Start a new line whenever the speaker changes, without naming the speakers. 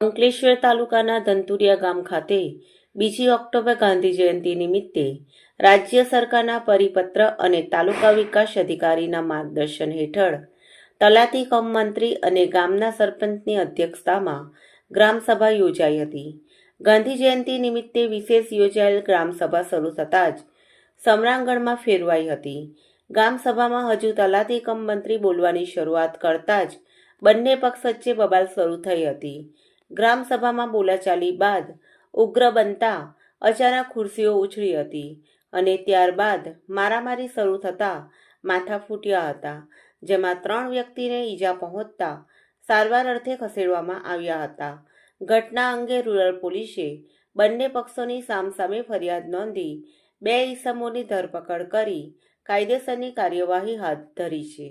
અંકલેશ્વર તાલુકાના ધંતુરિયા ગામ ખાતે બીજી ઓક્ટોબર ગાંધી જયંતિ નિમિત્તે રાજ્ય સરકારના પરિપત્ર અને તાલુકા વિકાસ અધિકારીના માર્ગદર્શન હેઠળ તલાટી કમ મંત્રી અને ગામના સરપંચની અધ્યક્ષતામાં ગ્રામસભા યોજાઈ હતી. ગાંધી જયંતિ નિમિત્તે વિશેષ યોજાયેલ ગ્રામસભા શરૂ થતાં જ સમરાંગણમાં ફેરવાઈ હતી. ગ્રામસભામાં હજુ તલાટી કમ મંત્રી બોલવાની શરૂઆત કરતા જ બંને પક્ષ વચ્ચે બબાલ શરૂ થઈ હતી. ગ્રામસભામાં બોલાચાલી બાદ ઉગ્ર બનતા અચાનક ખુરશીઓ ઉછળી હતી અને ત્યારબાદ મારામારી શરૂ થતાં માથા ફૂટ્યા હતા, જેમાં ત્રણ વ્યક્તિને ઈજા પહોંચતા સારવાર અર્થે ખસેડવામાં આવ્યા હતા. ઘટના અંગે રૂરલ પોલીસે બંને પક્ષોની સામસામે ફરિયાદ નોંધી બે ઈસમોની ધરપકડ કરી કાયદેસરની કાર્યવાહી હાથ ધરી છે.